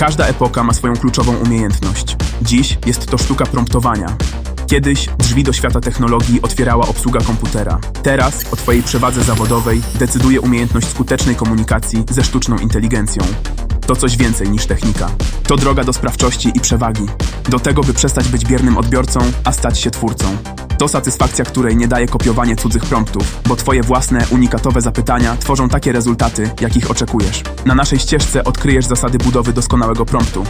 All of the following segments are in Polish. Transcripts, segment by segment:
Każda epoka ma swoją kluczową umiejętność. Dziś jest to sztuka promptowania. Kiedyś drzwi do świata technologii otwierała obsługa komputera. Teraz o Twojej przewadze zawodowej decyduje umiejętność skutecznej komunikacji ze sztuczną inteligencją. To coś więcej niż technika. To droga do sprawczości i przewagi. Do tego, by przestać być biernym odbiorcą, a stać się twórcą. To satysfakcja, której nie daje kopiowanie cudzych promptów, bo Twoje własne, unikatowe zapytania tworzą takie rezultaty, jakich oczekujesz. Na naszej ścieżce odkryjesz zasady budowy doskonałego promptu.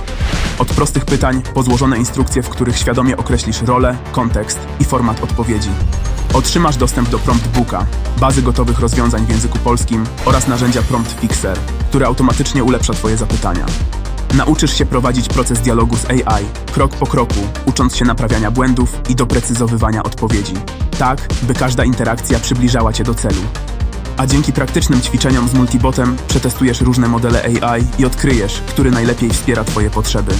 Od prostych pytań po złożone instrukcje, w których świadomie określisz rolę, kontekst i format odpowiedzi. Otrzymasz dostęp do Prompt Booka, bazy gotowych rozwiązań w języku polskim oraz narzędzia Prompt Fixer, które automatycznie ulepsza Twoje zapytania. Nauczysz się prowadzić proces dialogu z AI, krok po kroku, ucząc się naprawiania błędów i doprecyzowywania odpowiedzi, tak by każda interakcja przybliżała Cię do celu. A dzięki praktycznym ćwiczeniom z multibotem przetestujesz różne modele AI i odkryjesz, który najlepiej wspiera Twoje potrzeby.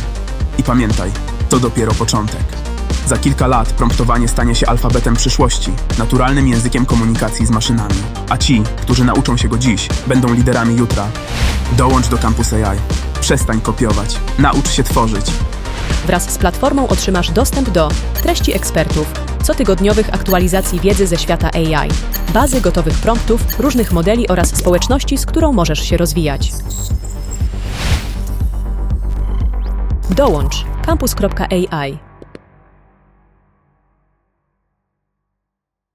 I pamiętaj, to dopiero początek. Za kilka lat promptowanie stanie się alfabetem przyszłości, naturalnym językiem komunikacji z maszynami. A ci, którzy nauczą się go dziś, będą liderami jutra. Dołącz do Campus AI. Przestań kopiować. Naucz się tworzyć. Wraz z platformą otrzymasz dostęp do treści ekspertów, cotygodniowych aktualizacji wiedzy ze świata AI, bazy gotowych promptów, różnych modeli oraz społeczności, z którą możesz się rozwijać. Dołącz campus.ai